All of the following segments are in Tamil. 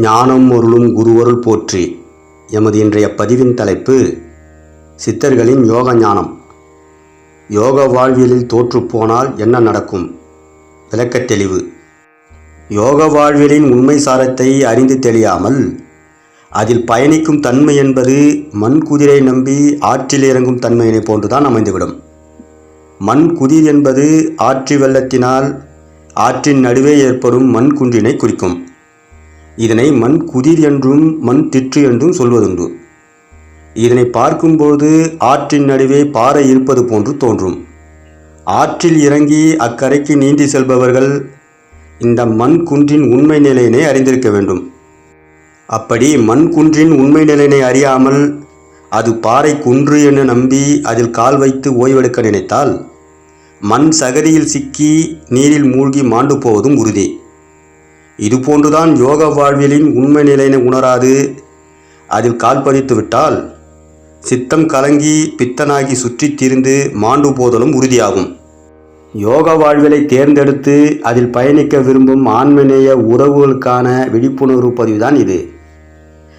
ஞானம் அருளும் குருவருள் போற்றி. எமது இன்றைய பதிவின் தலைப்பு சித்தர்களின் யோக ஞானம். யோக வாழ்வியலில் தோற்றுப்போனால் என்ன நடக்கும்? விளக்கத் தெளிவு. யோக வாழ்வியலின் உண்மை சாரத்தை அறிந்து தெளியாமல் அதில் பயணிக்கும் தன்மை என்பது மண் குதிரை நம்பி ஆற்றில் இறங்கும் தன்மையினை போன்றுதான் அமைந்துவிடும். மண் குதிர் என்பது ஆற்றி வெள்ளத்தினால் ஆற்றின் நடுவே ஏற்படும் மண் குன்றினை குறிக்கும். இதனை மண் குதிர் என்றும் மண் திற்று என்றும் சொல்வதுண்டு. இதனை பார்க்கும்போது ஆற்றின் நடுவே பாறை இருப்பது போன்று தோன்றும். ஆற்றில் இறங்கி அக்கரைக்கு நீந்தி செல்பவர்கள் இந்த மண் குன்றின் உண்மை நிலையினை அறிந்திருக்க வேண்டும். அப்படி மண் குன்றின் உண்மை நிலையினை அறியாமல் அது பாறை குன்று என நம்பி அதில் கால் வைத்து ஓய்வெடுக்க நினைத்தால் மண் சகதியில் சிக்கி நீரில் மூழ்கி மாண்டு போவதும் உறுதி. இதுபோன்றுதான் யோக வாழ்வியலின் உண்மை நிலையினை உணராது. அதில் கால் பதித்து விட்டால் சித்தம் கலங்கி பித்தனாகி சுற்றித் திரிந்து மாண்டு போதலும் உறுதியாகும். யோக வாழ்வியலை தேர்ந்தெடுத்து அதில் பயணிக்க விரும்பும் ஆன்மநேய உறவுகளுக்கான விழிப்புணர்வு பதிவுதான் இது.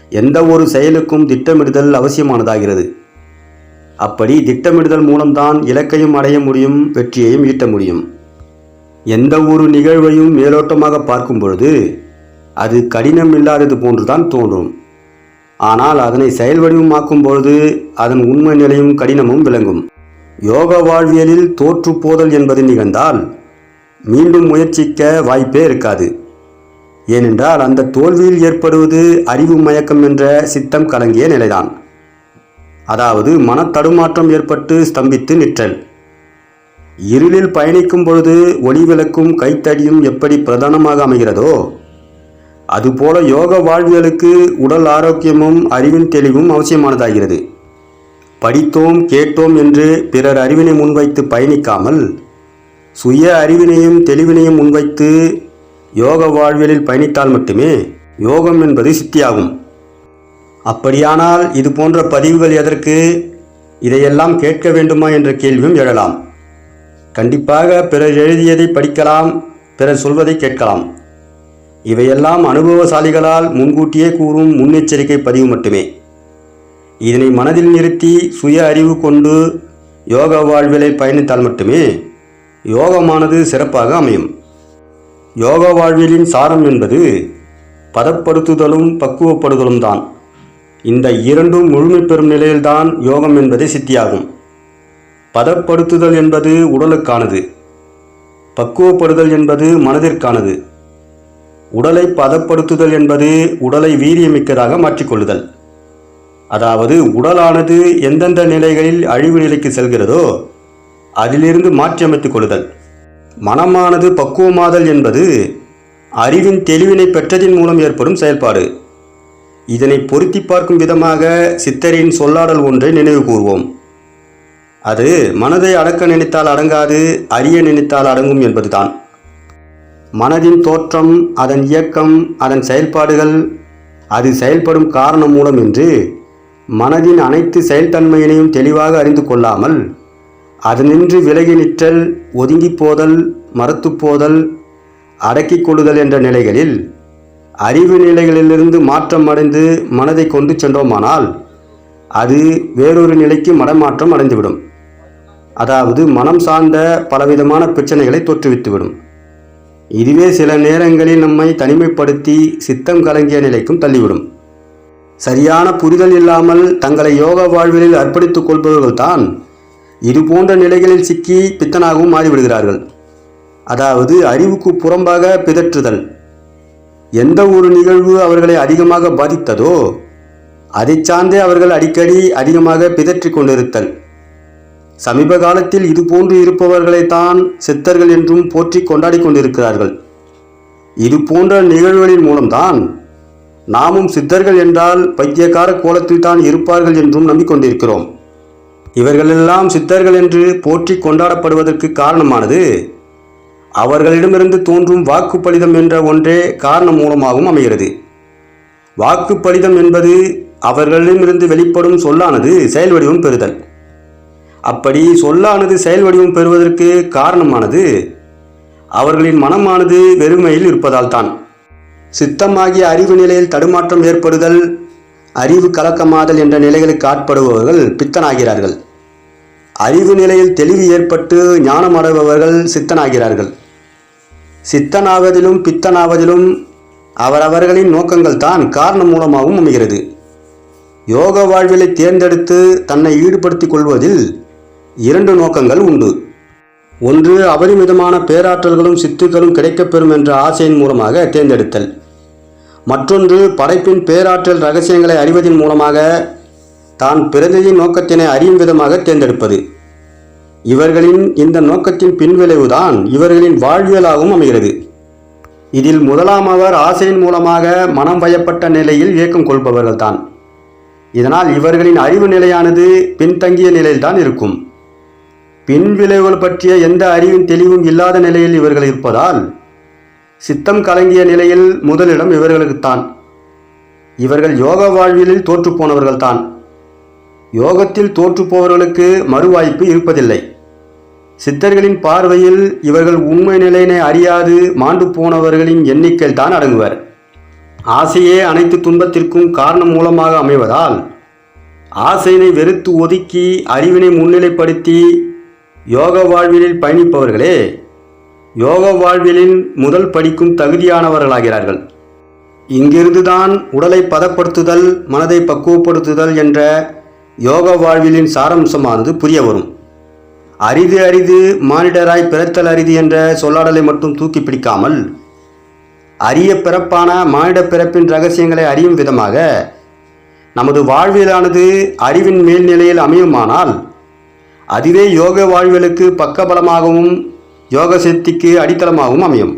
எந்த ஒரு செயலுக்கும் திட்டமிடுதல் அவசியமானதாகிறது. அப்படி திட்டமிடுதல் மூலம்தான் இலக்கையும் அடைய முடியும் வெற்றியையும் ஈட்ட முடியும். எந்த ஒரு நிகழ்வையும் மேலோட்டமாக பார்க்கும் பொழுது அது கடினம் இல்லாதது போன்றுதான் தோன்றும். ஆனால் அதனை செயல் வடிவமாக்கும் பொழுது அதன் உண்மை நிலையும் கடினமும் விளங்கும். யோக வாழ்வியலில் தோற்று போதல் என்பது நிகழ்ந்தால் மீண்டும் முயற்சிக்க வாய்ப்பே இருக்காது. ஏனென்றால் அந்த தோல்வியில் ஏற்படுவது அறிவு மயக்கம் என்ற சித்தம் கலங்கிய நிலைதான். அதாவது மனத்தடுமாற்றம் ஏற்பட்டு ஸ்தம்பித்து நிற்றல். இருளில் பயணிக்கும் பொழுது ஒளி விளக்கும் கைத்தடியும் எப்படி பிரதானமாக அமைகிறதோ அதுபோல யோக வாழ்வியலுக்கு உடல் ஆரோக்கியமும் அறிவின் தெளிவும் அவசியமானதாகிறது. படித்தோம் கேட்டோம் என்று பிறர் அறிவினை முன்வைத்து பயணிக்காமல் சுய அறிவினையும் தெளிவினையும் முன்வைத்து யோக வாழ்வியலில் பயணித்தால் மட்டுமே யோகம் என்பது சித்தியாகும். அப்படியானால் இது போன்ற பதிவுகள் எதற்கு? இதையெல்லாம் கேட்க வேண்டுமா என்ற கேள்வியும் எழலாம். கண்டிப்பாக பிறர் எழுதியதை படிக்கலாம் பிறர் சொல்வதை கேட்கலாம். இவையெல்லாம் அனுபவசாலிகளால் முன்கூட்டியே கூறும் முன்னெச்சரிக்கை பதிவு மட்டுமே. இதனை மனதில் நிறுத்தி சுய அறிவு கொண்டு யோக வாழ்விலை பயணித்தால் மட்டுமே யோகமானது சிறப்பாக அமையும். யோக வாழ்வியலின் சாரம் என்பது பதப்படுத்துதலும் பக்குவப்படுதலும் தான். இந்த இரண்டும் முழுமை பெறும் நிலையில்தான் யோகம் என்பதே சித்தியாகும். பதப்படுத்துதல் என்பது உடலுக்கானது. பக்குவப்படுதல் என்பது மனதிற்கானது. உடலை பதப்படுத்துதல் என்பது உடலை வீரியமிக்கதாக மாற்றிக்கொள்ளுதல். அதாவது உடலானது எந்தெந்த நிலைகளில் அழிவு நிலைக்கு செல்கிறதோ அதிலிருந்து மாற்றியமைத்துக் கொள்ளுதல். மனமானது பக்குவமாதல் என்பது அறிவின் தெளிவினை பெற்றதின் மூலம் ஏற்படும் செயல்பாடு. இதனை பொருத்தி பார்க்கும் விதமாக சித்தரின் சொல்லாடல் ஒன்றை நினைவு கூறுவோம் அது மனதை அடக்க நினைத்தால் அடங்காது அறிய நினைத்தால் அடங்கும் என்பதுதான். மனதின் தோற்றம் அதன் இயக்கம் அதன் செயல்பாடுகள் அது செயல்படும் காரணம் மூலம் என்று மனதின் அனைத்து செயல்தன்மையினையும் தெளிவாக அறிந்து கொள்ளாமல் அதனின்று விலகி நிற்றல் ஒதுங்கி போதல் மறுத்துப்போதல் அடக்கிக் கொள்ளுதல் என்ற நிலைகளில் அறிவு நிலைகளிலிருந்து மாற்றம் அடைந்து மனதை கொண்டு சென்றோமானால் அது வேறொரு நிலைக்கு மடமாற்றம் அடைந்துவிடும். அதாவது மனம் சார்ந்த பலவிதமான பிரச்சனைகளை தோற்றுவித்துவிடும். இதுவே சில நேரங்களில் நம்மை தனிமைப்படுத்தி சித்தம் கலங்கிய நிலைக்கும் தள்ளிவிடும். சரியான புரிதல் இல்லாமல் தங்களை யோக வாழ்விலில் அர்ப்பணித்துக் கொள்பவர்கள்தான் இதுபோன்ற நிலைகளில் சிக்கி பித்தனாகவும் மாறிவிடுகிறார்கள். அதாவது அறிவுக்கு புறம்பாக பிதற்றுதல். எந்த ஒரு நிகழ்வு அவர்களை அதிகமாக பாதித்ததோ அதை சார்ந்தே அவர்கள் அடிக்கடி அதிகமாக பிதற்றிக் கொண்டிருத்தல். சமீப காலத்தில் இது போன்று இருப்பவர்களைத்தான் சித்தர்கள் என்றும் போற்றி கொண்டாடி கொண்டிருக்கிறார்கள். இது போன்ற நிகழ்வுகளின் மூலம்தான் நாமும் சித்தர்கள் என்றால் பைத்தியக்கார கோலத்தில் தான் இருப்பார்கள் என்றும் நம்பிக்கொண்டிருக்கிறோம். இவர்களெல்லாம் சித்தர்கள் என்று போற்றி கொண்டாடப்படுவதற்கு காரணமானது அவர்களிடமிருந்து தோன்றும் வாக்குப்பளிதம் என்ற ஒன்றே காரணம் மூலமாகவும் அமைகிறது. வாக்குப்பளிதம் என்பது அவர்களிடமிருந்து வெளிப்படும் சொல்லானது செயல்வடிவம் பெறுதல். அப்படி சொல்லானது செயல் வடிவம் பெறுவதற்கு காரணமானது அவர்களின் மனமானது வெறுமையில் இருப்பதால் தான் சித்தமாகிய அறிவு நிலையில் தடுமாற்றம் ஏற்படுதல் அறிவு கலக்கமாதல் என்ற நிலைகளுக்கு ஆட்படுபவர்கள் பித்தனாகிறார்கள். அறிவு நிலையில் தெளிவு ஏற்பட்டு ஞானம் அடைபவர்கள் சித்தனாகிறார்கள். சித்தனாவதிலும் பித்தனாவதிலும் அவரவர்களின் நோக்கங்கள் தான் காரணம் மூலமாகவும் அமைகிறது. யோக வாழ்விலை தேர்ந்தெடுத்து தன்னை ஈடுபடுத்திக் கொள்வதில் இரண்டு நோக்கங்கள் உண்டு. ஒன்று அபரிமிதமான பேராற்றல்களும் சித்துக்களும் கிடைக்கப்பெறும் என்ற ஆசையின் மூலமாக தேர்ந்தெடுத்தல். மற்றொன்று படைப்பின் பேராற்றல் ரகசியங்களை அறிவதன் மூலமாக தான் பிறந்ததின் நோக்கத்தினை அறியும் விதமாக தேர்ந்தெடுப்பது. இவர்களின் இந்த நோக்கத்தின் பின்விளைவுதான் இவர்களின் வாழ்வியலாகவும் அமைகிறது. இதில் முதலாம் அவர் ஆசையின் மூலமாக மனம் வயப்பட்ட நிலையில் இயக்கம் கொள்பவர்கள்தான். இதனால் இவர்களின் அறிவு நிலையானது பின்தங்கிய நிலையில்தான் இருக்கும். பின் விளைவுகள் பற்றிய எந்த அறிவும் தெளிவும் இல்லாத நிலையில் இவர்கள் இருப்பதால் சித்தம் கலங்கிய நிலையில் முதலிடம் இவர்களுக்குத்தான். இவர்கள் யோக வாழ்வியலில் தோற்றுப்போனவர்கள்தான் யோகத்தில் தோற்றுப்போவர்களுக்கு மறுவாய்ப்பு இருப்பதில்லை. சித்தர்களின் பார்வையில் இவர்கள் உண்மை நிலையினை அறியாது மாண்டு போனவர்களின் எண்ணிக்கையில் தான் அடங்குவர். ஆசையே அனைத்து துன்பத்திற்கும் காரணம் மூலமாக அமைவதால் ஆசையினை வெறுத்து ஒதுக்கி அறிவினை முன்னிலைப்படுத்தி யோக வாழ்வியலில் பயணிப்பவர்களே யோக வாழ்வியலின் முதல் படிக்கும் தகுதியானவர்களாகிறார்கள். இங்கிருந்துதான் உடலை பதப்படுத்துதல் மனதை பக்குவப்படுத்துதல் என்ற யோக வாழ்வியலின் சாரம்சமானது புரிய வரும். அரிது அரிது மானிடராய் பிறத்தல் அரிது என்ற சொல்லாடலை மட்டும் தூக்கி பிடிக்காமல் அரிய பிறப்பான மானிட பிறப்பின் ரகசியங்களை அறியும் விதமாக நமது வாழ்வியலானது அறிவின் மேல்நிலையில் அமையுமானால் அதுவே யோக வாழ்வுகளுக்கு பக்கபலமாகவும் யோக சக்திக்கு அடித்தளமாகவும் அமையும்.